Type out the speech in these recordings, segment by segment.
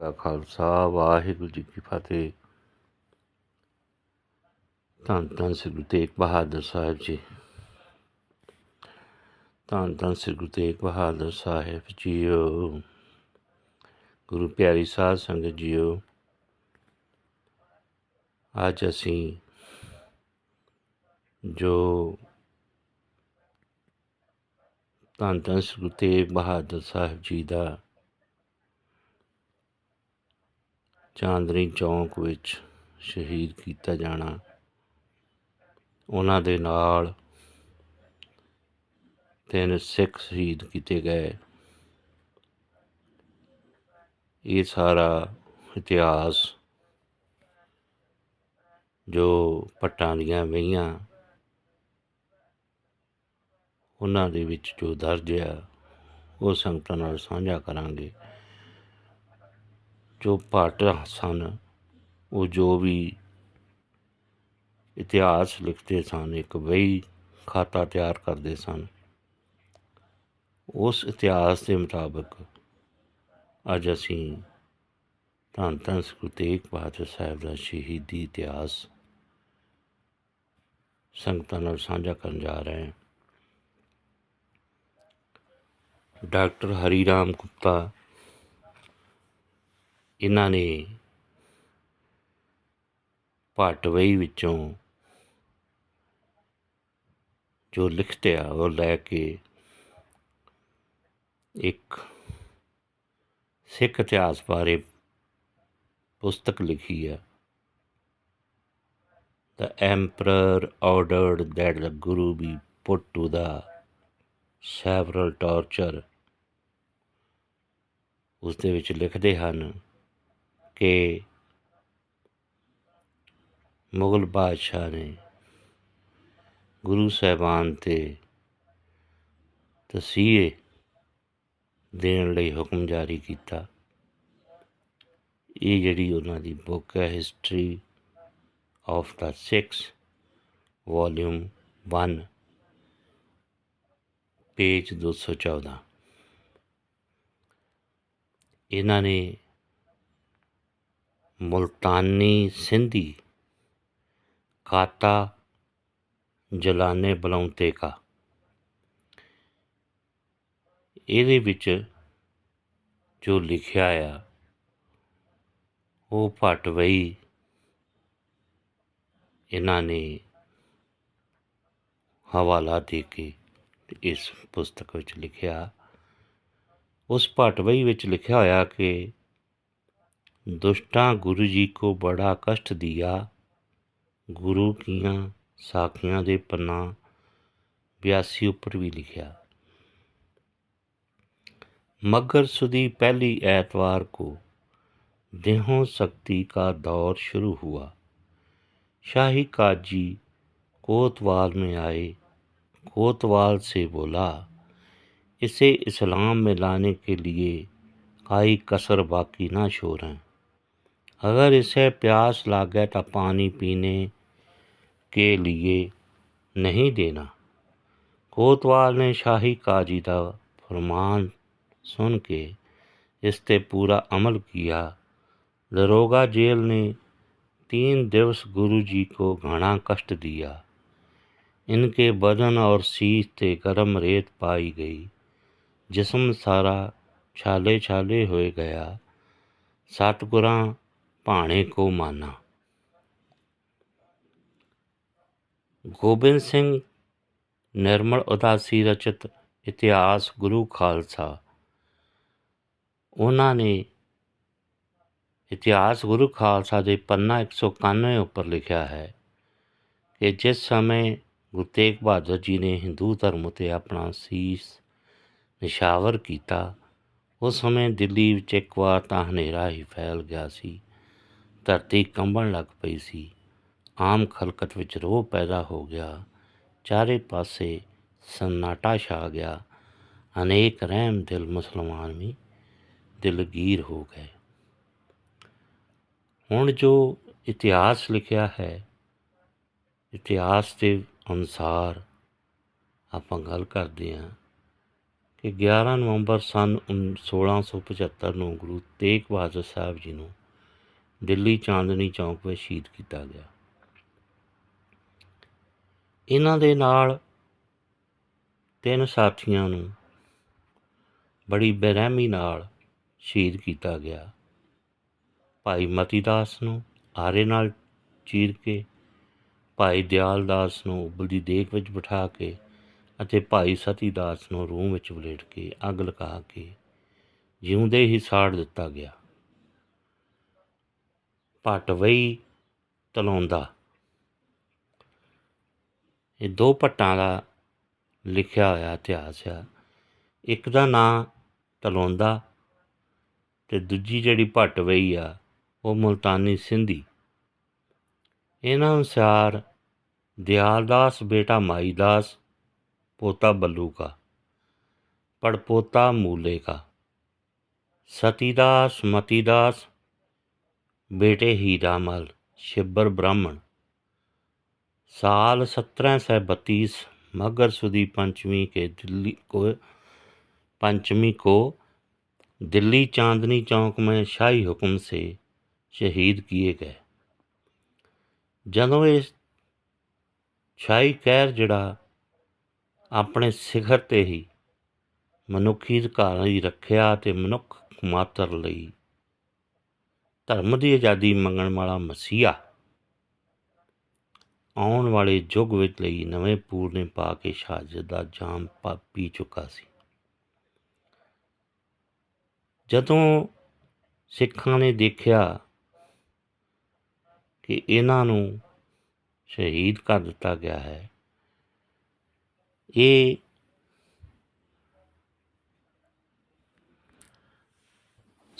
ਦਾ ਖਾਲਸਾ, ਵਾਹਿਗੁਰੂ ਜੀ ਕੀ ਫਤਿਹ। ਧੰਨ ਧੰਨ ਸ੍ਰੀ ਗੁਰੂ ਤੇਗ ਬਹਾਦਰ ਸਾਹਿਬ ਜੀ। ਧੰਨ ਧੰਨ ਸ੍ਰੀ ਗੁਰੂ ਤੇਗ ਬਹਾਦਰ ਸਾਹਿਬ ਜੀਓ। ਗੁਰੂ ਪਿਆਰੀ ਸਾਧ ਸੰਗਤ ਜੀਓ। ਅੱਜ ਅਸੀਂ ਜੋ ਧੰਨ ਧੰਨ ਸ੍ਰੀ ਗੁਰੂ ਤੇਗ ਬਹਾਦਰ ਸਾਹਿਬ ਜੀ ਦਾ ਚਾਂਦਨੀ ਚੌਂਕ ਵਿੱਚ ਸ਼ਹੀਦ ਕੀਤਾ ਜਾਣਾ। ਉਹਨਾਂ ਦੇ ਨਾਲ ਤਿੰਨ ਸਿੱਖ ਸ਼ਹੀਦ ਕੀਤੇ ਗਏ। ਇਹ ਸਾਰਾ ਇਤਿਹਾਸ ਜੋ ਪੱਟਾਂ ਦੀਆਂ ਵਹੀਆਂ ਉਹਨਾਂ ਦੇ ਵਿੱਚ ਜੋ ਦਰਜ ਆ, ਉਹ ਸੰਗਤਾਂ ਨਾਲ ਸਾਂਝਾ ਕਰਾਂਗੇ। ਜੋ ਭੱਟ ਸਨ, ਉਹ ਜੋ ਵੀ ਇਤਿਹਾਸ ਲਿਖਦੇ ਸਨ, ਇੱਕ ਵਹੀ ਖਾਤਾ ਤਿਆਰ ਕਰਦੇ ਸਨ। ਉਸ ਇਤਿਹਾਸ ਦੇ ਮੁਤਾਬਕ ਅੱਜ ਅਸੀਂ ਧੰਨ ਧੰਨ ਗੁਰੂ ਤੇਗ ਬਹਾਦਰ ਸਾਹਿਬ ਦਾ ਸ਼ਹੀਦੀ ਇਤਿਹਾਸ ਸੰਗਤਾਂ ਨਾਲ ਸਾਂਝਾ ਕਰਨ ਜਾ ਰਹੇ ਹਾਂ। ਡਾਕਟਰ ਹਰੀ ਰਾਮ ਗੁਪਤਾ ਇਹਨਾਂ ਨੇ ਪਾਟਵਈ ਵਿੱਚੋਂ ਜੋ ਲਿਖਤੇ ਆ ਉਹ ਲੈ ਕੇ ਇੱਕ ਸਿੱਖ ਇਤਿਹਾਸ ਬਾਰੇ ਪੁਸਤਕ ਲਿਖੀ ਹੈ The emperor ordered that the Guru be put to the several torture ਉਸ ਦੇ ਵਿੱਚ ਲਿਖਦੇ ਹਨ ਕਿ ਮੁਗਲ ਬਾਦਸ਼ਾਹ ਨੇ ਗੁਰੂ ਸਾਹਿਬਾਨ ਤੇ ਤਸੀਹੇ ਦੇਣ ਲਈ ਹੁਕਮ ਜਾਰੀ ਕੀਤਾ। ਇਹ ਜਿਹੜੀ ਉਹਨਾਂ ਦੀ ਬੁੱਕ ਹੈ ਹਿਸਟਰੀ ਆਫ ਦਾ 6 ਵੋਲਿਊਮ 1 ਪੇਜ 214 ਇਹਨਾਂ ਨੇ ਮੁਲਤਾਨੀ ਸਿੰਧੀ ਕਾਤਾ ਜਲਾਨੇ ਬਲੌਂਤੇ ਕਾ ਇਹਦੇ ਵਿੱਚ ਜੋ ਲਿਖਿਆ ਆ ਉਹ ਭਟਵਈ ਇਹਨਾਂ ਨੇ ਹਵਾਲਾ ਦੇ ਕੇ ਇਸ ਪੁਸਤਕ ਵਿੱਚ ਲਿਖਿਆ ਉਸ ਭਟਵਈ ਵਿੱਚ ਲਿਖਿਆ ਹੋਇਆ ਕਿ ਦੁਸ਼ਟਾਂ ਗੁਰੂ ਜੀ ਕੋ ਬੜਾ ਕਸ਼ਟ ਦਿਆ ਗੁਰੂ ਕੀਆਂ ਸਾਖੀਆਂ ਦੇ ਪੰਨਾ 82 ਉੱਪਰ ਵੀ ਲਿਖਿਆ मगर सुदी पहली एतवार को देहों शक्ति का दौर शुरू हुआ शाही काजी कोतवाल में आए कोतवाल से बोला इसे इस्लाम में लाने के लिए कोई कसर बाकी ना اگر اسے پیاس لاگے تو پانی پینے کے لیے نہیں دینا۔ کوتوال نے شاہی قاضی دا فرمان سن کے اس تے پورا عمل کیا۔ دروگا جیل نے تین دیوس گرو جی کو گھنا کشٹ دیا۔ ان کے بدن اور سیس تے گرم ریت پائی گئی۔ جسم سارا چھالے چھالے ہوئے گیا۔ ساتھ گراں ਭਾਣੇ ਕੋ ਮਾਨਾ। ਗੋਬਿੰਦ ਸਿੰਘ ਨਿਰਮਲ ਉਦਾਸੀ ਰਚਿਤ ਇਤਿਹਾਸ ਗੁਰੂ ਖਾਲਸਾ। ਉਹਨਾਂ ਨੇ ਇਤਿਹਾਸ ਗੁਰੂ ਖਾਲਸਾ ਦੇ ਪੰਨਾ 191 ਉੱਪਰ ਲਿਖਿਆ ਹੈ ਕਿ ਜਿਸ ਸਮੇਂ ਗੁਰੂ ਤੇਗ ਬਹਾਦਰ ਜੀ ਨੇ ਹਿੰਦੂ ਧਰਮ ਉਤੇ ਆਪਣਾ ਸੀਸ ਨਿਸ਼ਾਵਰ ਕੀਤਾ, ਉਸ ਸਮੇਂ ਦਿੱਲੀ ਵਿੱਚ ਇੱਕ ਵਾਰ ਤਾਂ ਹਨੇਰਾ ਹੀ ਫੈਲ ਗਿਆ ਸੀ। ਧਰਤੀ ਕੰਬਣ ਲੱਗ ਪਈ ਸੀ। ਆਮ ਖਲਕਤ ਵਿੱਚ ਰੋਹ ਪੈਦਾ ਹੋ ਗਿਆ। ਚਾਰੇ ਪਾਸੇ ਸੰਨਾਟਾ ਛਾ ਗਿਆ। ਅਨੇਕ ਰਹਿਮ ਦਿਲ ਮੁਸਲਮਾਨ ਵੀ ਦਿਲਗੀਰ ਹੋ ਗਏ। ਹੁਣ ਜੋ ਇਤਿਹਾਸ ਲਿਖਿਆ ਹੈ, ਇਤਿਹਾਸ ਦੇ ਅਨੁਸਾਰ ਆਪਾਂ ਗੱਲ ਕਰਦੇ ਹਾਂ ਕਿ 11 ਨਵੰਬਰ ਸਨ ਉਨ- 1675 ਨੂੰ ਗੁਰੂ ਤੇਗ ਬਹਾਦਰ ਸਾਹਿਬ ਜੀ ਨੂੰ ਦਿੱਲੀ ਚਾਂਦਨੀ ਚੌਕ ਵਿੱਚ ਸ਼ਹੀਦ ਕੀਤਾ ਗਿਆ। ਇਹਨਾਂ ਦੇ ਨਾਲ ਤਿੰਨ ਸਾਥੀਆਂ ਨੂੰ ਬੜੀ ਬੇਰਹਿਮੀ ਨਾਲ ਸ਼ਹੀਦ ਕੀਤਾ ਗਿਆ। ਭਾਈ ਮਤੀ ਦਾਸ ਨੂੰ ਆਰੇ ਨਾਲ ਚੀਰ ਕੇ, ਭਾਈ ਦਿਆਲਦਾਸ ਨੂੰ ਉਬਲਦੀ ਦੇਖ ਵਿੱਚ ਬਿਠਾ ਕੇ ਅਤੇ ਭਾਈ ਸਤੀ ਦਾਸ ਨੂੰ ਰੂਹ ਵਿੱਚ ਵਲੇਟ ਕੇ ਅੱਗ ਲਗਾ ਕੇ ਜਿਉਂਦੇ ਹੀ ਸਾੜ ਦਿੱਤਾ ਗਿਆ। ਪਟਵਈ ਤਲੋਂਦਾ ਇਹ ਦੋ ਪਟਾਂ ਦਾ ਲਿਖਿਆ ਹੋਇਆ ਇਤਿਹਾਸ ਆ। ਇੱਕ ਦਾ ਨਾਂ ਤਲਾਉਂਦਾ ਤੇ ਦੂਜੀ ਜਿਹੜੀ ਪਟਵਈ ਆ, ਉਹ ਮਲਤਾਨੀ ਸਿੰਧੀ। ਇਹਨਾਂ ਅਨੁਸਾਰ ਦਿਆਲਦਾਸ, ਬੇਟਾ ਮਾਈ ਦਾਸ ਪੋਤਾ ਬੱਲੂ ਕਾ ਪੜਪੋਤਾ ਮੂਲੇ ਕਾ ਮਤੀ ਦਾਸ मतीदास बेटे हीरामल शिब्बर ब्राह्मण साल सत्रह सौ बत्तीस मगर सुदी पंचमी के दिल्ली को पंचमी को दिल्ली चांदनी चौक में शाही हुक्म से शहीद किए गए ਜਦੋਂ ਇਹ ਸ਼ਾਹੀ ਕਹਿਰ ਜਿਹੜਾ ਆਪਣੇ ਸਿਖਰ ਤੇ ਹੀ ਮਨੁੱਖੀ ਅਧਿਕਾਰਾਂ ਦੀ ਰੱਖਿਆ ਤੇ ਮਨੁੱਖ ਮਾਤਰ ਲਈ ਧਰਮ ਦੀ ਆਜ਼ਾਦੀ ਮੰਗਣ ਵਾਲਾ ਮਸੀਹਾ ਆਉਣ ਵਾਲੇ ਯੁੱਗ ਵਿੱਚ ਲਈ ਨਵੇਂ ਪੂਰਨੇ ਪਾ ਕੇ ਸ਼ਹਾਦਤ ਦਾ ਜਾਮ ਪੀ ਚੁੱਕਾ ਸੀ। ਜਦੋਂ ਸਿੱਖਾਂ ਨੇ ਦੇਖਿਆ ਕਿ ਇਹਨਾਂ ਨੂੰ ਸ਼ਹੀਦ ਕਰ ਦਿੱਤਾ ਗਿਆ ਹੈ, ਇਹ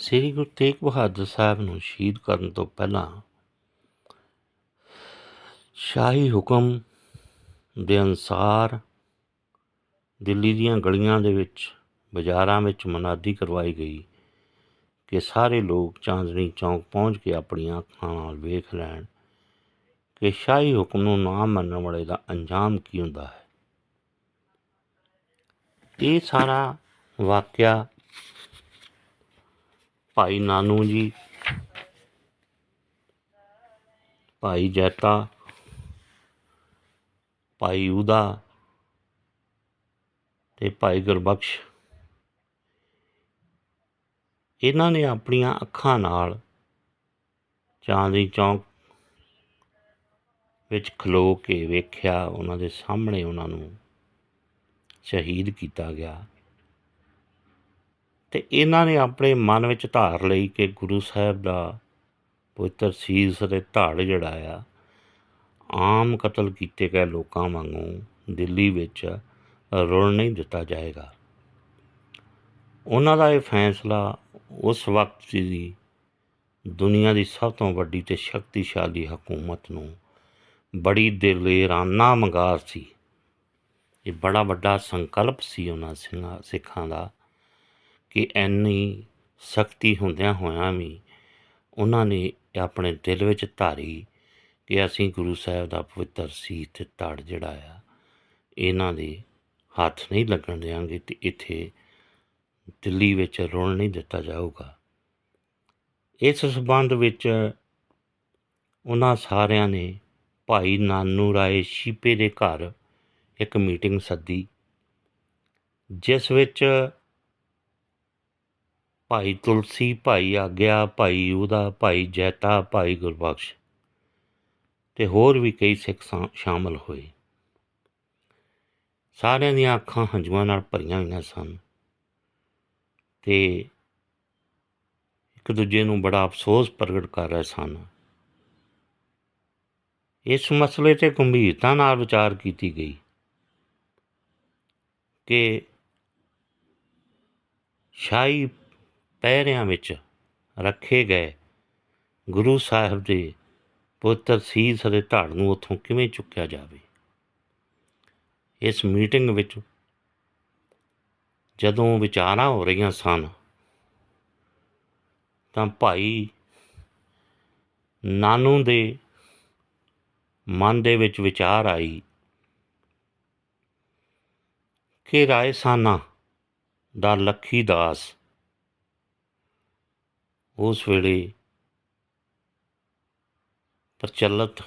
ਸ੍ਰੀ ਗੁਰੂ ਤੇਗ ਬਹਾਦਰ ਸਾਹਿਬ ਨੂੰ ਸ਼ਹੀਦ ਕਰਨ ਤੋਂ ਪਹਿਲਾਂ ਸ਼ਾਹੀ ਹੁਕਮ ਦੇ ਅਨੁਸਾਰ ਦਿੱਲੀ ਦੀਆਂ ਗਲੀਆਂ ਦੇ ਵਿੱਚ, ਬਾਜ਼ਾਰਾਂ ਵਿੱਚ ਮਨਾਦੀ ਕਰਵਾਈ ਗਈ ਕਿ ਸਾਰੇ ਲੋਕ ਚਾਂਦਨੀ ਚੌਂਕ ਪਹੁੰਚ ਕੇ ਆਪਣੀਆਂ ਅੱਖਾਂ ਨਾਲ ਵੇਖ ਲੈਣ ਕਿ ਸ਼ਾਹੀ ਹੁਕਮ ਨੂੰ ਨਾ ਮੰਨਣ ਵਾਲੇ ਦਾ ਅੰਜਾਮ ਕੀ ਹੁੰਦਾ ਹੈ। ਇਹ ਸਾਰਾ ਵਾਕਿਆ ਭਾਈ ਨਾਨੂ ਜੀ, ਭਾਈ ਜੈਤਾ ਭਾਈ ਉਦਾ ਤੇ ਭਾਈ ਗੁਰਬਖਸ਼। ਇਹਨਾਂ ਨੇ ਆਪਣੀਆਂ ਅੱਖਾਂ ਨਾਲ ਚਾਂਦਨੀ ਚੌਂਕ ਵਿੱਚ ਖਲੋ ਕੇ ਵੇਖਿਆ, ਉਹਨਾਂ ਦੇ ਸਾਹਮਣੇ ਉਹਨਾਂ ਨੂੰ ਸ਼ਹੀਦ ਕੀਤਾ ਗਿਆ। ਤੇ ਇਹਨਾਂ ਨੇ ਆਪਣੇ ਮਨ ਵਿੱਚ ਧਾਰ ਲਈ ਕਿ ਗੁਰੂ ਸਾਹਿਬ ਦਾ ਪਵਿੱਤਰ ਸੀਸ ਅਤੇ ਧੜ ਜਿਹੜਾ ਆ, ਆਮ ਕਤਲ ਕੀਤੇ ਗਏ ਲੋਕਾਂ ਵਾਂਗੂ ਦਿੱਲੀ ਵਿੱਚ ਰੁਲ ਨਹੀਂ ਦਿੱਤਾ ਜਾਏਗਾ। ਉਹਨਾਂ ਦਾ ਇਹ ਫੈਸਲਾ ਉਸ ਵਕਤ ਦੀ ਦੁਨੀਆ ਦੀ ਸਭ ਤੋਂ ਵੱਡੀ ਤੇ ਸ਼ਕਤੀਸ਼ਾਲੀ ਹਕੂਮਤ ਨੂੰ ਬੜੀ ਦਿਲੇਰਾਨਾ ਮੰਗਾਰ ਸੀ। ਇਹ ਬੜਾ ਵੱਡਾ ਸੰਕਲਪ ਸੀ ਉਹਨਾਂ ਸਿੰਘਾਂ ਸਿੱਖਾਂ ਦਾ। ਕਿ ਇੰਨੀ ਸਖਤੀ ਹੁੰਦਿਆਂ ਹੋਇਆਂ ਵੀ ਉਹਨਾਂ ਨੇ ਆਪਣੇ ਦਿਲ ਵਿੱਚ ਧਾਰੀ ਕਿ ਅਸੀਂ ਗੁਰੂ ਸਾਹਿਬ ਦਾ ਪਵਿੱਤਰ ਸੀ ਤੇ ਧੜ ਜਿਹੜਾ ਆ, ਇਹਨਾਂ ਦੇ ਹੱਥ ਨਹੀਂ ਲੱਗਣ ਦੇਵਾਂਗੇ ਤੇ ਇੱਥੇ ਦਿੱਲੀ ਵਿੱਚ ਰੋਣ ਨਹੀਂ ਦਿੱਤਾ ਜਾਊਗਾ। ਇਸ ਸਬੰਧ ਵਿੱਚ ਉਹਨਾਂ ਸਾਰਿਆਂ ਨੇ ਭਾਈ ਨਾਨੂ ਰਾਏ ਸ਼ੀਪੇ ਦੇ ਘਰ ਇੱਕ ਮੀਟਿੰਗ ਸੱਦੀ, ਜਿਸ ਵਿੱਚ ਭਾਈ ਤੁਲਸੀ, ਭਾਈ ਆਗਿਆ, ਭਾਈ ਉਹਦਾ ਭਾਈ ਜੈਤਾ, ਭਾਈ ਗੁਰਬਖਸ਼। ਤੇ ਹੋਰ ਵੀ ਕਈ ਸਿੱਖ ਸ਼ਾ- ਸ਼ਾਮਲ ਹੋਏ। ਸਾਰਿਆਂ ਦੀਆਂ ਅੱਖਾਂ ਹੰਝੂਆਂ ਨਾਲ ਭਰੀਆਂ ਹੋਈਆਂ ਸਨ। ਤੇ ਇੱਕ ਦੂਜੇ ਨੂੰ ਬੜਾ ਅਫਸੋਸ ਪ੍ਰਗਟ ਕਰ ਰਹੇ ਸਨ। ਇਸ ਮਸਲੇ ਤੇ ਗੰਭੀਰਤਾ ਨਾਲ ਵਿਚਾਰ ਕੀਤੀ ਗਈ ਕਿ ਸ਼ਾਹੀ ਪਹਿਰਿਆਂ ਵਿੱਚ ਰੱਖੇ ਗਏ। ਗੁਰੂ ਸਾਹਿਬ ਦੇ ਪਵਿੱਤਰ ਸੀਸ ਅਤੇ ਧੜ ਨੂੰ ਉੱਥੋਂ ਕਿਵੇਂ ਚੁੱਕਿਆ ਜਾਵੇ? ਇਸ ਮੀਟਿੰਗ ਵਿੱਚ ਜਦੋਂ ਵਿਚਾਰਾਂ ਹੋ ਰਹੀਆਂ ਸਨ, ਤਾਂ ਭਾਈ ਨਾਨੂ ਦੇ ਮਨ ਦੇ ਵਿੱਚ ਵਿਚਾਰ ਆਈ ਕਿ ਰਾਏ ਸਾਨਾ ਦਾ ਲੱਖੀ ਦਾਸ ਉਸ ਵੇਲੇ ਪ੍ਰਚਲਿਤ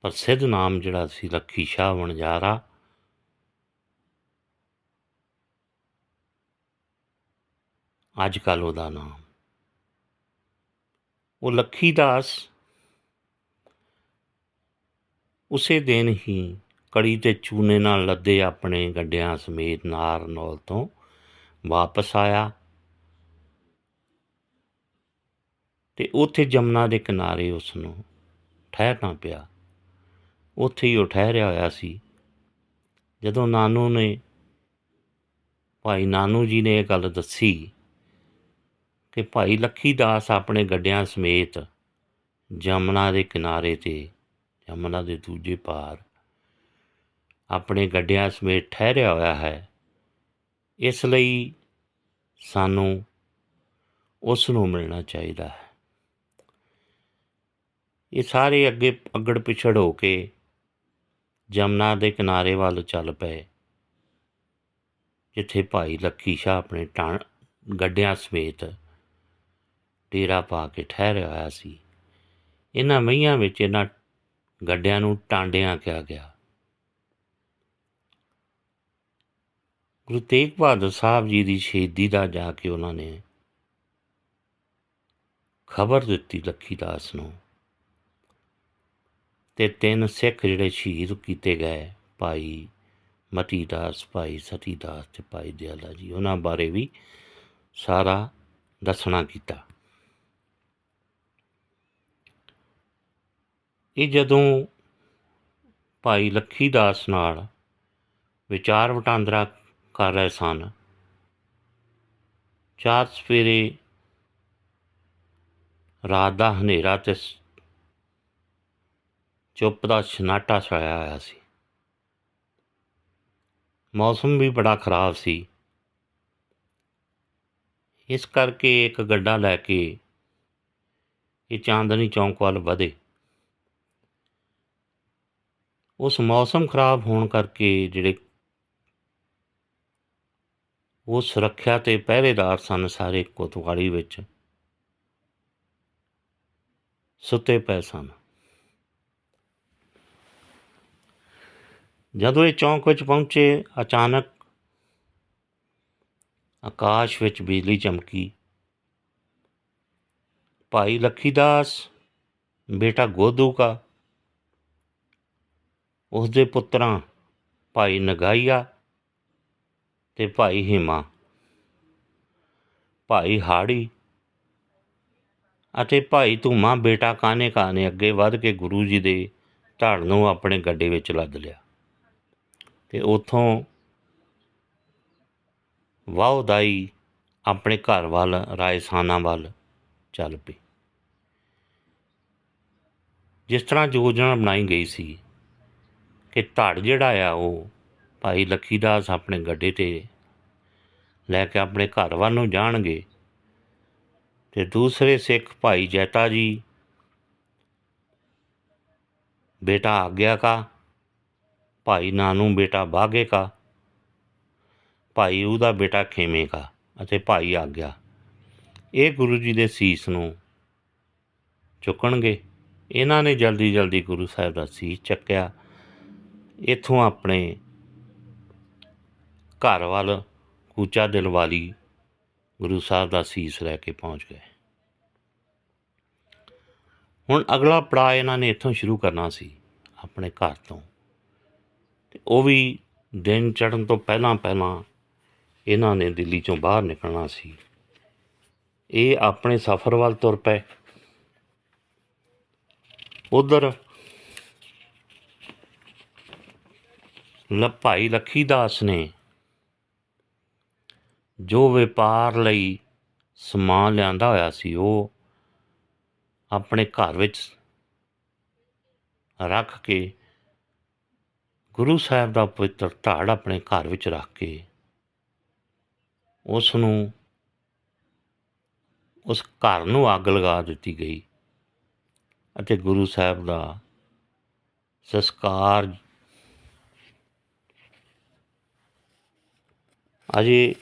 ਪ੍ਰਸਿੱਧ ਨਾਮ ਜਿਹੜਾ ਸੀ ਲੱਖੀ ਸ਼ਾਹ ਵਣਜਾਰਾ। ਅੱਜ ਕੱਲ੍ਹ ਉਹਦਾ ਨਾਮ। ਉਹ ਲੱਖੀ ਦਾਸ ਉਸੇ ਦਿਨ ਹੀ ਕੜੀ ਤੇ ਚੂਨੇ ਨਾਲ ਲੱਦੇ ਆਪਣੇ ਗੱਡਿਆਂ ਸਮੇਤ ਨਾਰਨੌਲ ਤੋਂ ਵਾਪਸ ਆਇਆ। ਤੇ ਉੱਥੇ ਜਮਨਾ ਦੇ ਕਿਨਾਰੇ ਉਸ ਨੂੰ ਠਹਿਰਨਾ ਪਿਆ। ਉੱਥੇ ਹੀ ਉਹ ਠਹਿਰਿਆ ਹੋਇਆ ਸੀ। ਜਦੋਂ ਨਾਨੂ ਨੇ, ਭਾਈ ਨਾਨੂ ਜੀ ਨੇ ਇਹ ਗੱਲ ਦੱਸੀ ਕਿ ਭਾਈ ਲੱਖੀ ਦਾਸ ਆਪਣੇ ਗੱਡਿਆਂ ਸਮੇਤ ਜਮਨਾ ਦੇ ਕਿਨਾਰੇ ਤੇ, ਜਮਨਾ ਦੇ ਦੂਜੇ ਪਾਰ ਆਪਣੇ ਗੱਡਿਆਂ ਸਮੇਤ ਠਹਿਰਿਆ ਹੋਇਆ ਹੈ। ਇਸ ਲਈ ਸਾਨੂੰ ਉਸ ਨੂੰ ਮਿਲਣਾ ਚਾਹੀਦਾ ਹੈ। ਇਹ ਸਾਰੇ ਅੱਗੇ ਅੱਗੜ ਪਿਛੜ ਹੋ ਕੇ ਜਮਨਾ ਦੇ ਕਿਨਾਰੇ ਵੱਲ ਚੱਲ ਪਏ। ਜਿੱਥੇ ਭਾਈ ਲੱਖੀ ਸ਼ਾਹ ਆਪਣੇ ਟਾਂ ਗੱਡਿਆਂ ਸਮੇਤ ਡੇਰਾ ਪਾ ਕੇ ਠਹਿਰਿਆ ਹੋਇਆ ਸੀ। ਇਹਨਾਂ ਮਈਆਂ ਵਿੱਚ ਇਹਨਾਂ ਗੱਡਿਆਂ ਨੂੰ ਟਾਂਡਿਆਂ ਕਿਹਾ ਗਿਆ। ਗੁਰੂ ਤੇਗ ਬਹਾਦਰ ਸਾਹਿਬ ਜੀ ਦੀ ਸ਼ਹੀਦੀ ਦਾ ਜਾ ਕੇ ਉਹਨਾਂ ਨੇ ਖਬਰ ਦਿੱਤੀ ਲੱਖੀ ਦਾਸ ਨੂੰ। ਅਤੇ ਤਿੰਨ ਸਿੱਖ ਜਿਹੜੇ ਸ਼ਹੀਦ ਕੀਤੇ ਗਏ, ਭਾਈ ਮਤੀ ਦਾਸ, ਭਾਈ ਸਤੀ ਦਾਸ ਤੇ ਭਾਈ ਦਿਆਲਾ ਜੀ, ਉਹਨਾਂ ਬਾਰੇ ਵੀ ਸਾਰਾ ਦੱਸਣਾ ਕੀਤਾ। ਇਹ ਜਦੋਂ ਭਾਈ ਲੱਖੀ ਦਾਸ ਨਾਲ ਵਿਚਾਰ ਵਟਾਂਦਰਾ ਕਰ ਰਹੇ ਸਨ, ਚਾਰ ਸਵੇਰੇ ਰਾਤ ਦਾ ਹਨੇਰਾ ਤੇ ਚੁੱਪ ਦਾ ਛਨਾਟਾ ਛਾਇਆ ਹੋਇਆ ਸੀ। ਮੌਸਮ ਵੀ ਬੜਾ ਖਰਾਬ ਸੀ। ਇਸ ਕਰਕੇ ਇੱਕ ਗੱਡਾ ਲੈ ਕੇ ਇਹ ਚਾਂਦਨੀ ਚੌਂਕ ਵੱਲ ਵਧੇ। ਉਸ ਮੌਸਮ ਖਰਾਬ ਹੋਣ ਕਰਕੇ ਜਿਹੜੇ ਉਹ ਸੁਰੱਖਿਆ ਤੇ ਪਹਿਰੇਦਾਰ ਸਨ ਸਾਰੇ ਕੋਤਵਾਲੀ ਵਿੱਚ ਸੁੱਤੇ ਪਏ ਸਨ। ਜਦੋਂ ਇਹ ਚੌਂਕ ਵਿੱਚ ਪਹੁੰਚੇ, ਅਚਾਨਕ ਆਕਾਸ਼ ਵਿੱਚ ਬਿਜਲੀ ਚਮਕੀ। ਭਾਈ ਲੱਖੀਦਾਸ, ਬੇਟਾ ਗੋਦੂ ਕਾ ਉਸ ਦੇ ਪੁੱਤਰਾਂ ਭਾਈ ਨਗਾਈਆ ਤੇ ਭਾਈ ਹਿਮਾ, ਭਾਈ ਹਾੜੀ ਅਤੇ ਭਾਈ ਧੂਮਾ ਬੇਟਾ ਕਾਨੇ ਕਾਨੇ ਅੱਗੇ ਵੱਧ ਕੇ ਗੁਰੂ ਜੀ ਦੇ ਧੜ ਨੂੰ ਆਪਣੇ ਗੱਡੇ ਵਿੱਚ ਲੱਦ ਲਿਆ। ਤੇ ਉਥੋਂ ਵਾਹਦਾਈ ਆਪਣੇ ਘਰ ਵੱਲ ਰਾਇਸਾਨਾ ਵੱਲ ਚੱਲ ਪਈ। ਜਿਸ ਤਰ੍ਹਾਂ ਯੋਜਨਾ ਬਣਾਈ ਗਈ ਸੀ ਕਿ ਧੜ ਜਿਹੜਾ ਆ ਉਹ ਭਾਈ ਲੱਖੀਦਾਸ ਆਪਣੇ ਗੱਡੇ ਤੇ ਲੈ ਕੇ ਆਪਣੇ ਘਰ ਵੱਲ ਨੂੰ ਜਾਣਗੇ ਤੇ ਦੂਸਰੇ ਸਿੱਖ ਭਾਈ ਜੈਤਾ ਜੀ, ਬੇਟਾ ਆਗਿਆ ਕਾ ਭਾਈ ਨਾਨੂ ਬੇਟਾ ਬਾਗੇ ਕਾ, ਭਾਈ ਉਹਦਾ ਬੇਟਾ ਖੇਮੇ ਕਾ ਅਤੇ ਭਾਈ ਆਗਿਆ। ਇਹ ਗੁਰੂ ਜੀ ਦੇ ਸੀਸ ਨੂੰ ਚੁੱਕਣਗੇ। ਇਹਨਾਂ ਨੇ ਜਲਦੀ ਜਲਦੀ ਗੁਰੂ ਸਾਹਿਬ ਦਾ ਸੀਸ ਚੱਕਿਆ। ਇਥੋਂ ਆਪਣੇ ਘਰ ਵੱਲ ਕੂਚਾ ਦਿਲ ਵਾਲੀ ਗੁਰੂ ਸਾਹਿਬ ਦਾ ਸੀਸ ਲੈ ਕੇ ਪਹੁੰਚ ਗਏ। ਹੁਣ ਅਗਲਾ ਪੜਾਅ ਇਹਨਾਂ ਨੇ ਇੱਥੋਂ ਸ਼ੁਰੂ ਕਰਨਾ ਸੀ, ਆਪਣੇ ਘਰ ਤੋਂ। ਅਤੇ ਉਹ ਵੀ ਦਿਨ ਚੜ੍ਹਨ ਤੋਂ ਪਹਿਲਾਂ ਪਹਿਲਾਂ ਇਹਨਾਂ ਨੇ ਦਿੱਲੀ ਚੋਂ ਬਾਹਰ ਨਿਕਲਣਾ ਸੀ। ਇਹ ਆਪਣੇ ਸਫ਼ਰ ਵੱਲ ਤੁਰ ਪਏ। ਉਧਰ ਭਾਈ ਲੱਖੀ ਦਾਸ ਨੇ ਜੋ ਵਪਾਰ ਲਈ ਸਮਾਨ ਲਿਆਂਦਾ ਹੋਇਆ ਸੀ, ਉਹ ਆਪਣੇ ਘਰ ਵਿੱਚ ਰੱਖ ਕੇ ਗੁਰੂ ਸਾਹਿਬ ਦਾ ਪਵਿੱਤਰ ਧਾੜ ਆਪਣੇ ਘਰ ਵਿੱਚ ਰੱਖ ਕੇ ਉਸ ਨੂੰ ਉਸ ਘਰ ਨੂੰ ਅੱਗ ਲਗਾ ਦਿੱਤੀ ਗਈ ਅਤੇ ਗੁਰੂ ਸਾਹਿਬ ਦਾ ਸੰਸਕਾਰ ਅਜੇ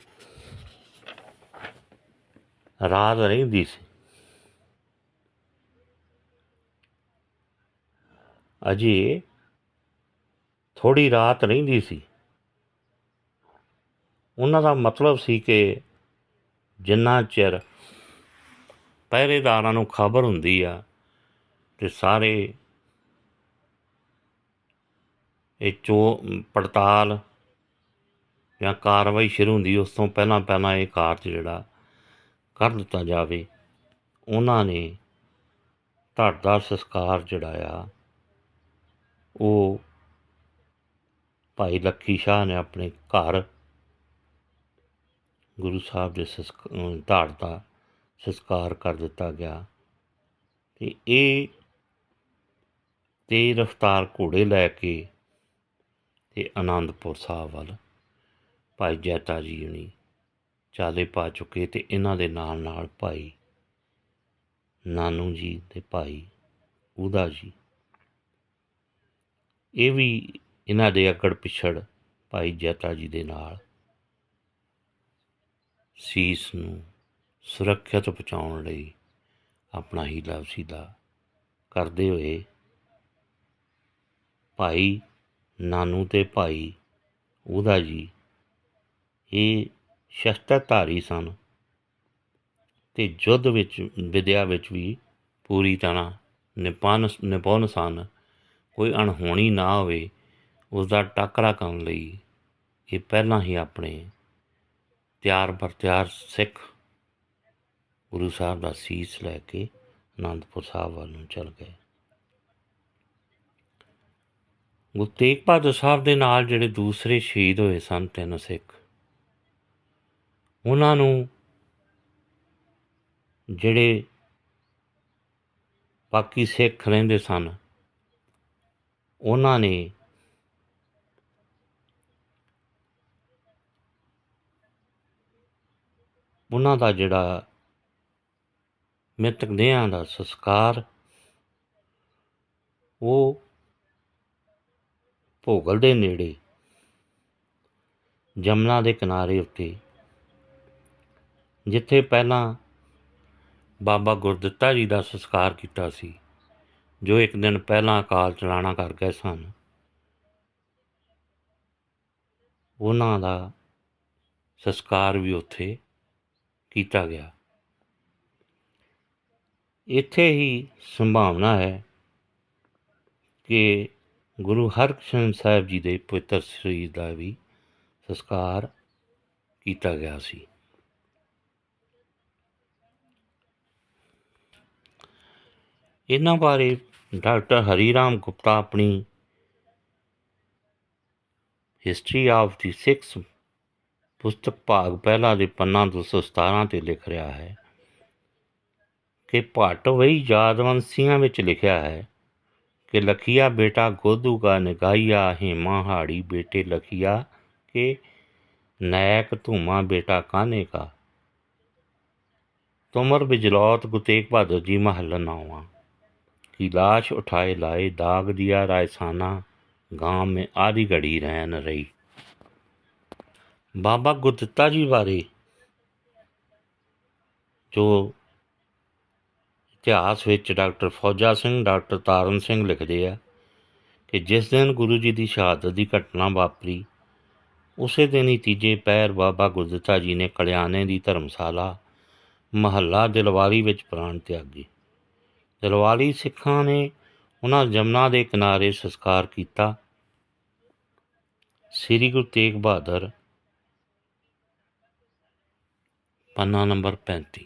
ਰਾਤ ਰਹਿੰਦੀ ਸੀ। ਅਜੇ ਥੋੜੀ ਰਾਤ ਰਹਿੰਦੀ ਸੀ। ਉਹਨਾਂ ਦਾ ਮਤਲਬ ਸੀ ਕਿ ਜਿੰਨਾ ਚਿਰ ਪਹਿਰੇਦਾਰਾਂ ਨੂੰ ਖਬਰ ਹੁੰਦੀ ਆ ਤੇ ਸਾਰੇ ਇਹ ਚੋ ਪੜਤਾਲ ਜਾਂ ਕਾਰਵਾਈ ਸ਼ੁਰੂ ਹੁੰਦੀ, ਉਸ ਤੋਂ ਪਹਿਲਾਂ ਪਹਿਲਾਂ ਇਹ ਕਾਰਜ ਜਿਹੜਾ ਕਰ ਦਿੱਤਾ ਜਾਵੇ, ਉਹਨਾਂ ਨੇ ਧੜ ਦਾ ਸੰਸਕਾਰ ਜਿਹੜਾ ਆ, ਉਹ ਭਾਈ ਲੱਖੀ ਸ਼ਾਹ ਨੇ ਆਪਣੇ ਘਰ ਗੁਰੂ ਸਾਹਿਬ ਦੇ ਸੰਸਕ- ਅਮ ਦਾ ਸੰਸਕਾਰ ਕਰ ਦਿੱਤਾ ਗਿਆ। ਤੇ ਇਹ ਤੇਜ਼ ਰਫ਼ਤਾਰ ਘੋੜੇ ਲੈ ਕੇ ਤੇ ਆਨੰਦਪੁਰ ਸਾਹਿਬ ਵੱਲ ਭਾਈ ਜੈਤਾ ਜੀ ਹੁਣੀ ਚਾਲੇ ਪਾ ਚੁੱਕੇ ਤੇ ਇਹਨਾਂ ਦੇ ਨਾਲ ਨਾਲ ਭਾਈ ਨਾਨੂ ਜੀ ਤੇ ਭਾਈ ਉਹਦਾ ਜੀ। ਇਹ ਵੀ ਇਹਨਾਂ ਦੇ ਅਕੜ ਪਿਛੜ ਭਾਈ ਜੈਤਾ ਜੀ ਦੇ ਨਾਲ। ਸੀਸ ਨੂੰ ਸੁਰੱਖਿਅਤ ਪਹੁੰਚਾਉਣ ਲਈ ਆਪਣਾ ਹੀਲਾ ਵਸੀਲਾ ਕਰਦੇ ਹੋਏ ਭਾਈ ਨਾਨੂ ਤੇ ਭਾਈ ਉਹਦਾ ਜੀ ਇਹ ਸ਼ਸਤਰਧਾਰੀ ਸਨ ਤੇ ਯੁੱਧ ਵਿੱਚ, ਵਿਦਿਆ ਵਿੱਚ ਵੀ ਪੂਰੀ ਤਰ੍ਹਾਂ ਨਿਪਨ, ਨਿਪੁੰਨ ਸਨ। ਕੋਈ ਅਣਹੋਣੀ ਨਾ ਹੋਵੇ ਉਸ ਦਾ ਟਾਕਰਾ ਕਰਨ ਲਈ ਇਹ ਪਹਿਲਾਂ ਹੀ ਆਪਣੇ ਤਿਆਰ ਬਰ ਤਿਆਰ ਸਿੱਖ ਗੁਰੂ ਸਾਹਿਬ ਦਾ ਸੀਸ ਲੈ ਕੇ ਅਨੰਦਪੁਰ ਸਾਹਿਬ ਵੱਲ ਨੂੰ ਚਲ ਗਏ। ਗੁਰੂ ਤੇਗ ਬਹਾਦਰ ਸਾਹਿਬ ਦੇ ਨਾਲ ਜਿਹੜੇ ਦੂਸਰੇ ਸ਼ਹੀਦ ਹੋਏ ਸਨ ਤਿੰਨ ਸਿੱਖ, ਉਹਨਾਂ ਨੂੰ ਜਿਹੜੇ ਬਾਕੀ ਸਿੱਖ ਰਹਿੰਦੇ ਸਨ, ਉਹਨਾਂ ਨੇ ਉਹਨਾਂ ਦਾ ਜਿਹੜਾ ਮ੍ਰਿਤਕ ਦੇਹਾਂ ਦਾ ਸੰਸਕਾਰ, ਉਹ ਭੋਗਲ ਦੇ ਨੇੜੇ ਜਮਨਾ ਦੇ ਕਿਨਾਰੇ ਉੱਤੇ, ਜਿੱਥੇ ਪਹਿਲਾਂ ਬਾਬਾ ਗੁਰਦਿੱਤਾ ਜੀ ਦਾ ਸੰਸਕਾਰ ਕੀਤਾ ਸੀ, ਜੋ ਇੱਕ ਦਿਨ ਪਹਿਲਾਂ ਅਕਾਲ ਚਲਾਣਾ ਕਰ ਗਏ ਸਨ। ਉਹਨਾਂ ਦਾ ਸੰਸਕਾਰ ਵੀ ਉੱਥੇ ਕੀਤਾ ਗਿਆ। ਇੱਥੇ ਹੀ ਸੰਭਾਵਨਾ ਹੈ ਕਿ ਗੁਰੂ ਹਰਕ੍ਰਿਸ਼ਨ ਸਾਹਿਬ ਜੀ ਦੇ ਪਵਿੱਤਰ ਸਰੀਰ ਦਾ ਵੀ ਸੰਸਕਾਰ ਕੀਤਾ ਗਿਆ ਸੀ। ਇਹਨਾਂ ਬਾਰੇ ਡਾਕਟਰ ਹਰੀ ਰਾਮ ਗੁਪਤਾ ਆਪਣੀ ਹਿਸਟਰੀ ਆਫ ਦੀ ਸਿਕਸ ਪੁਸਤਕ ਭਾਗ ਪਹਿਲਾ ਦੇ ਪੰਨਾ 217 ਤੇ ਲਿਖ ਰਿਹਾ ਹੈ ਕਿ ਭੱਟ ਵਈ ਯਾਦਵੰਸੀਆਂ ਵਿੱਚ ਲਿਖਿਆ ਹੈ ਕਿ ਲਖੀਆ ਬੇਟਾ ਗੋਦੂ ਕਾ ਨਿਗਾਈਆ ਹੇਮਾ ਹਾੜੀ ਬੇਟੇ ਲਖੀਆ ਕੇ ਨੈਕ ਧੂਮਾ ਬੇਟਾ ਕਾਨੇ ਕਾ तुमर बिजलौत गुतेक बहादुर जी महल नावा की लाश उठाए लाए दाग दिया रायसाना गांव में आधी घड़ी रहन रही ਬਾਬਾ ਗੁਰਦਿੱਤਾ ਜੀ ਬਾਰੇ ਜੋ ਇਤਿਹਾਸ ਵਿੱਚ ਡਾਕਟਰ ਫੌਜਾ ਸਿੰਘ, ਡਾਕਟਰ ਤਾਰਨ ਸਿੰਘ ਲਿਖਦੇ ਆ ਕਿ ਜਿਸ ਦਿਨ ਗੁਰੂ ਜੀ ਦੀ ਸ਼ਹਾਦਤ ਦੀ ਘਟਨਾ ਵਾਪਰੀ, ਉਸੇ ਦਿਨ ਹੀ ਤੀਜੇ ਪੈਰ ਬਾਬਾ ਗੁਰਦਿੱਤਾ ਜੀ ਨੇ ਕਲਿਆਣੇ ਦੀ ਧਰਮਸ਼ਾਲਾ ਮਹੱਲਾ ਦਿਲਵਾਰੀ ਵਿੱਚ ਪ੍ਰਾਣ ਤਿਆਗੇ। ਦਿਲਵਾਰੀ ਸਿੱਖਾਂ ਨੇ ਉਹਨਾਂ ਜਮਨਾ ਦੇ ਕਿਨਾਰੇ ਸੰਸਕਾਰ ਕੀਤਾ। ਸ੍ਰੀ ਗੁਰੂ ਤੇਗ ਬਹਾਦਰ ਪੰਨਾ ਨੰਬਰ 35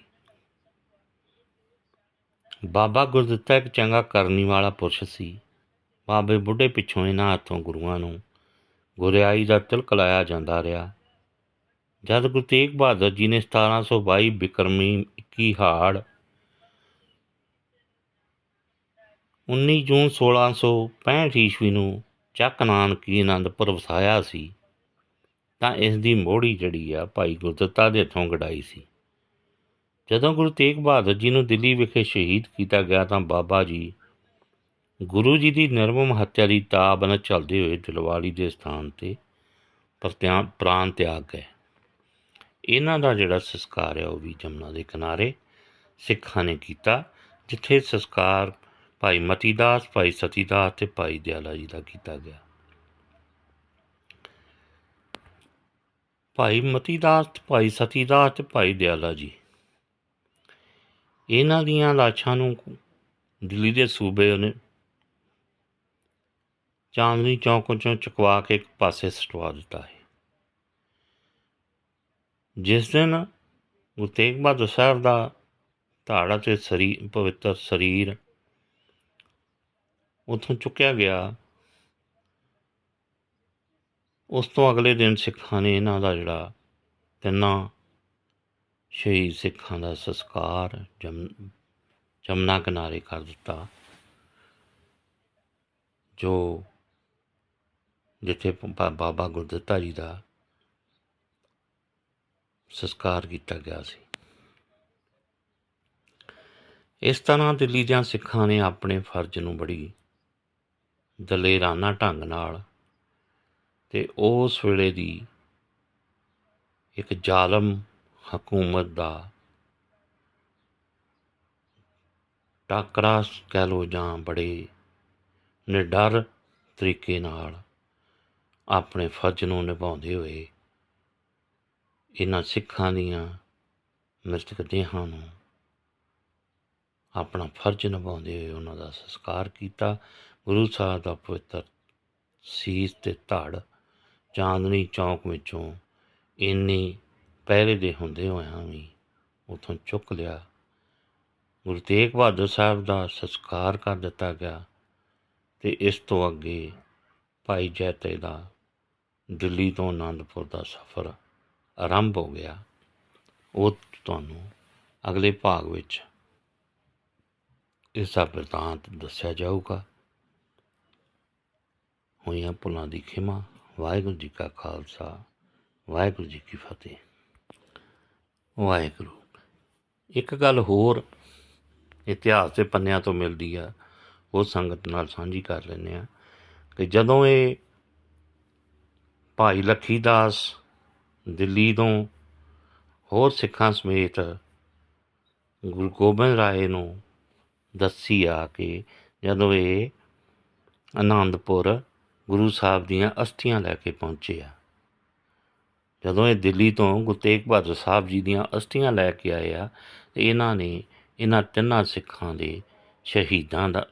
ਬਾਬਾ ਗੁਰਦਿੱਤਾ ਇੱਕ ਚੰਗਾ ਕਰਨੀ ਵਾਲਾ ਪੁਰਸ਼ ਸੀ। ਬਾਬੇ ਬੁੱਢੇ ਪਿੱਛੋਂ ਇਹਨਾਂ ਹੱਥੋਂ ਗੁਰੂਆਂ ਨੂੰ ਗੁਰਿਆਈ ਦਾ ਤਿਲਕ ਲਾਇਆ ਜਾਂਦਾ ਰਿਹਾ। ਜਦ ਗੁਰੂ ਤੇਗ ਬਹਾਦਰ ਜੀ ਨੇ 1722 ਬਿਕਰਮੀ 21 ਹਾੜ 19 ਜੂਨ 1665 ਈਸਵੀ ਨੂੰ ਚੱਕ ਨਾਨਕੀ ਅਨੰਦਪੁਰ ਵਸਾਇਆ ਸੀ। ਤਾਂ ਇਸ ਦੀ ਮੋਹੜੀ ਜਿਹੜੀ ਆ ਭਾਈ ਗੁਰਦੱਤਾ ਦੇ ਹੱਥੋਂ ਗੜਾਈ ਸੀ। ਜਦੋਂ ਗੁਰੂ ਤੇਗ ਬਹਾਦਰ ਜੀ ਨੂੰ ਦਿੱਲੀ ਵਿਖੇ ਸ਼ਹੀਦ ਕੀਤਾ ਗਿਆ ਤਾਂ ਬਾਬਾ ਜੀ ਗੁਰੂ ਜੀ ਦੀ ਨਿਰਮਮ ਹੱਤਿਆ ਦੀ ਤਾਬ ਨਾਲ ਚੱਲਦੇ ਹੋਏ ਦਿਲਵਾਲੀ ਦੇ ਸਥਾਨ ਤੇ ਪ੍ਰਤਿਆ ਪ੍ਰਾਨ ਤਿਆਗ ਗਏ। ਇਹਨਾਂ ਦਾ ਜਿਹੜਾ ਸੰਸਕਾਰ ਹੈ ਉਹ ਵੀ ਜਮਨਾ ਦੇ ਕਿਨਾਰੇ ਸਿੱਖਾਂ ਨੇ ਕੀਤਾ, ਜਿੱਥੇ ਸੰਸਕਾਰ ਭਾਈ ਮਤੀਦਾਸ, ਭਾਈ ਸਤੀਦਾਸ ਤੇ ਭਾਈ ਦਿਆਲਾ ਜੀ ਦਾ ਕੀਤਾ ਗਿਆ। ਭਾਈ ਮਤੀਦਾਸ ਤੇ ਭਾਈ ਸਤੀ ਦਾਸ ਤੇ ਭਾਈ ਦਿਆਲਾ ਜੀ। ਇਹਨਾਂ ਦੀਆਂ ਲਾਸ਼ਾਂ ਨੂੰ ਦਿੱਲੀ ਦੇ ਸੂਬੇ ਨੇ ਚਾਂਦਨੀ ਚੌਕ ਚੋਂ ਚੁਕਵਾ ਕੇ ਇੱਕ ਪਾਸੇ ਸਟਵਾ ਦਿੱਤਾ ਹੈ। ਜਿਸ ਦਿਨ ਗੁਰੂ ਤੇਗ ਬਹਾਦਰ ਸਾਹਿਬ ਦਾ ਧਾੜਾ ਤੇ ਸਰੀਰ ਪਵਿੱਤਰ ਸਰੀਰ ਉਥੋਂ ਚੁੱਕਿਆ ਗਿਆ ਉਸ ਤੋਂ ਅਗਲੇ ਦਿਨ ਸਿੱਖਾਂ ਨੇ ਇਹਨਾਂ ਦਾ ਜਿਹੜਾ ਤਿੰਨਾਂ ਸ਼ਹੀਦ ਸਿੱਖਾਂ ਦਾ ਸੰਸਕਾਰ ਜਮ, ਜਮਨਾ ਕਿਨਾਰੇ ਕਰ ਦਿੱਤਾ, ਜੋ ਜਿੱਥੇ ਬਾਬਾ ਗੁਰਦਿੱਤਾ ਜੀ ਦਾ ਸੰਸਕਾਰ ਕੀਤਾ ਗਿਆ ਸੀ। ਇਸ ਤਰ੍ਹਾਂ ਦਿੱਲੀ ਦਿਆਂ ਸਿੱਖਾਂ ਨੇ ਆਪਣੇ ਫਰਜ਼ ਨੂੰ ਬੜੀ ਦਲੇਰਾਨਾ ਢੰਗ ਨਾਲ ਅਤੇ ਉਸ ਵੇਲੇ ਦੀ ਇੱਕ ਜ਼ਾਲਮ ਹਕੂਮਤ ਦਾ ਟਾਕਰਾ ਕਹਿ ਲੋ ਜਾਂ ਬੜੇ ਨਿਡਰ ਤਰੀਕੇ ਨਾਲ ਆਪਣੇ ਫਰਜ਼ ਨੂੰ ਨਿਭਾਉਂਦੇ ਹੋਏ ਇਹਨਾਂ ਸਿੱਖਾਂ ਦੀਆਂ ਮ੍ਰਿਤਕ ਦੇਹਾਂ ਨੂੰ ਆਪਣਾ ਫਰਜ਼ ਨਿਭਾਉਂਦੇ ਹੋਏ ਉਹਨਾਂ ਦਾ ਸੰਸਕਾਰ ਕੀਤਾ। ਗੁਰੂ ਸਾਹਿਬ ਦਾ ਪਵਿੱਤਰ ਸੀਸ ਤੇ ਧੜ ਚਾਂਦਨੀ ਚੌਕ ਵਿੱਚੋਂ ਇੰਨੇ ਪਹਿਰੇ ਦੇ ਹੁੰਦੇ ਹੋਇਆਂ ਵੀ ਉਥੋਂ ਚੁੱਕ ਲਿਆ। ਗੁਰੂ ਤੇਗ ਬਹਾਦਰ ਸਾਹਿਬ ਦਾ ਸੰਸਕਾਰ ਕਰ ਦਿੱਤਾ ਗਿਆ ਤੇ ਇਸ ਤੋਂ ਅੱਗੇ ਭਾਈ ਜੈਤੇ ਦਾ ਦਿੱਲੀ ਤੋਂ ਆਨੰਦਪੁਰ ਦਾ ਸਫ਼ਰ ਆਰੰਭ ਹੋ ਗਿਆ। ਉਹ ਤੁਹਾਨੂੰ ਅਗਲੇ ਭਾਗ ਵਿੱਚ ਇਸ ਦਾ ਬਿਰਤਾਂਤ ਦੱਸਿਆ ਜਾਊਗਾ। ਹੋਈਆਂ ਭੁੱਲਾਂ ਦੀ ਖਿਮਾ ਵਾਹਿਗੁਰੂ ਜੀ ਕਾ ਖਾਲਸਾ, ਵਾਹਿਗੁਰੂ ਜੀ ਕੀ ਫਤਿਹ। ਵਾਹਿਗੁਰੂ, ਇੱਕ ਗੱਲ ਹੋਰ ਇਤਿਹਾਸ ਦੇ ਪੰਨਿਆਂ ਤੋਂ ਮਿਲਦੀ ਆ, ਉਹ ਸੰਗਤ ਨਾਲ ਸਾਂਝੀ ਕਰ ਲੈਂਦੇ ਆ ਕਿ ਜਦੋਂ ਇਹ ਭਾਈ ਲੱਖੀਦਾਸ ਦਿੱਲੀ ਤੋਂ ਹੋਰ ਸਿੱਖਾਂ ਸਮੇਤ ਗੁਰੂ ਗੋਬਿੰਦ ਰਾਏ ਨੂੰ ਦੱਸੀ ਆ ਕਿ ਜਦੋਂ ਇਹ ਆਨੰਦਪੁਰ ਗੁਰੂ ਸਾਹਿਬ ਦੀਆਂ ਅਸਥੀਆਂ ਲੈ ਕੇ ਪਹੁੰਚੇ ਆ। ਜਦੋਂ ਇਹ ਦਿੱਲੀ ਤੋਂ ਗੁਰੂ ਤੇਗ ਬਹਾਦਰ ਸਾਹਿਬ ਜੀ ਦੀਆਂ ਅਸਥੀਆਂ ਲੈ ਕੇ ਆਏ ਆ, ਤੇ ਇਹਨਾਂ ਨੇ ਇਹਨਾਂ ਤਿੰਨਾਂ ਸਿੱਖਾਂ ਦੇ ਸ਼ਹੀਦਾਂ ਦਾ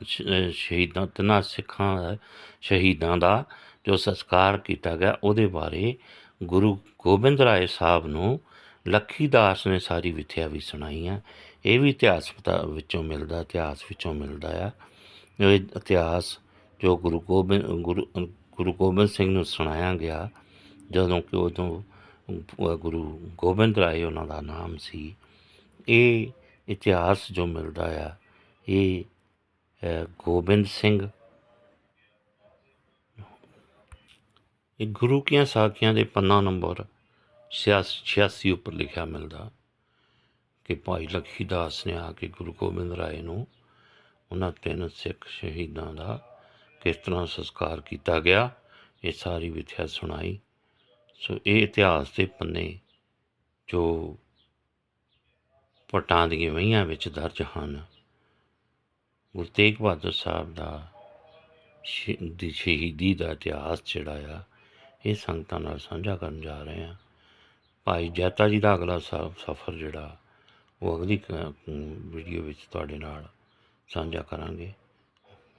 ਸ਼ਹੀਦਾਂ, ਤਿੰਨਾਂ ਸਿੱਖਾਂ ਦਾ, ਸ਼ਹੀਦਾਂ ਦਾ ਜੋ ਸੰਸਕਾਰ ਕੀਤਾ ਗਿਆ, ਉਹਦੇ ਬਾਰੇ ਗੁਰੂ ਗੋਬਿੰਦ ਰਾਏ ਸਾਹਿਬ ਨੂੰ ਲੱਖੀ ਦਾਸ ਨੇ ਸਾਰੀ ਵਿਥਿਆ ਵੀ ਸੁਣਾਈ ਆ। ਇਹ ਵੀ ਇਤਿਹਾਸ ਪਤਾ ਵਿੱਚੋਂ ਮਿਲਦਾ, ਇਤਿਹਾਸ ਵਿੱਚੋਂ ਮਿਲਦਾ ਆ। ਇਹ ਇਤਿਹਾਸ ਜੋ ਗੁਰੂ ਗੋਬਿੰਦ, ਗੁਰੂ ਗੁਰੂ ਗੋਬਿੰਦ ਸਿੰਘ ਨੂੰ ਸੁਣਾਇਆ ਗਿਆ, ਜਦੋਂ ਕਿ ਉਦੋਂ ਗੁਰੂ ਗੋਬਿੰਦ ਰਾਏ ਉਹਨਾਂ ਦਾ ਨਾਮ ਸੀ। ਇਹ ਇਤਿਹਾਸ ਜੋ ਮਿਲਦਾ ਆ, ਇਹ ਗੋਬਿੰਦ ਸਿੰਘ, ਇਹ ਗੁਰੂ ਕੀਆਂ ਸਾਖੀਆਂ ਦੇ ਪੰਨਾ ਨੰਬਰ 86 ਉੱਪਰ ਲਿਖਿਆ ਮਿਲਦਾ ਕਿ ਭਾਈ ਲਖੀਦਾਸ ਨੇ ਆ ਕੇ ਗੁਰੂ ਗੋਬਿੰਦ ਰਾਏ ਨੂੰ ਉਹਨਾਂ ਤਿੰਨ ਸਿੱਖ ਸ਼ਹੀਦਾਂ ਦਾ ਕਿਸ ਤਰ੍ਹਾਂ ਸੰਸਕਾਰ ਕੀਤਾ ਗਿਆ, ਇਹ ਸਾਰੀ ਵਿਥਿਆ ਸੁਣਾਈ। ਸੋ ਇਹ ਇਤਿਹਾਸ ਦੇ ਪੰਨੇ ਜੋ ਪਟਾਂ ਦੀਆਂ ਵਹੀਆਂ ਵਿੱਚ ਦਰਜ ਹਨ। ਗੁਰੂ ਤੇਗ ਬਹਾਦਰ ਸਾਹਿਬ ਦਾ ਦੀ ਸ਼ਹੀਦੀ ਦਾ ਇਤਿਹਾਸ ਜਿਹੜਾ ਆ, ਇਹ ਸੰਗਤਾਂ ਨਾਲ ਸਾਂਝਾ ਕਰਨ ਜਾ ਰਹੇ ਹਾਂ। ਭਾਈ ਜੈਤਾ ਜੀ ਦਾ ਅਗਲਾ ਸਫ਼ਰ ਜਿਹੜਾ, ਉਹ ਅਗਲੀ ਕ- ਵੀਡੀਓ ਵਿੱਚ ਤੁਹਾਡੇ ਨਾਲ ਸਾਂਝਾ ਕਰਾਂਗੇ।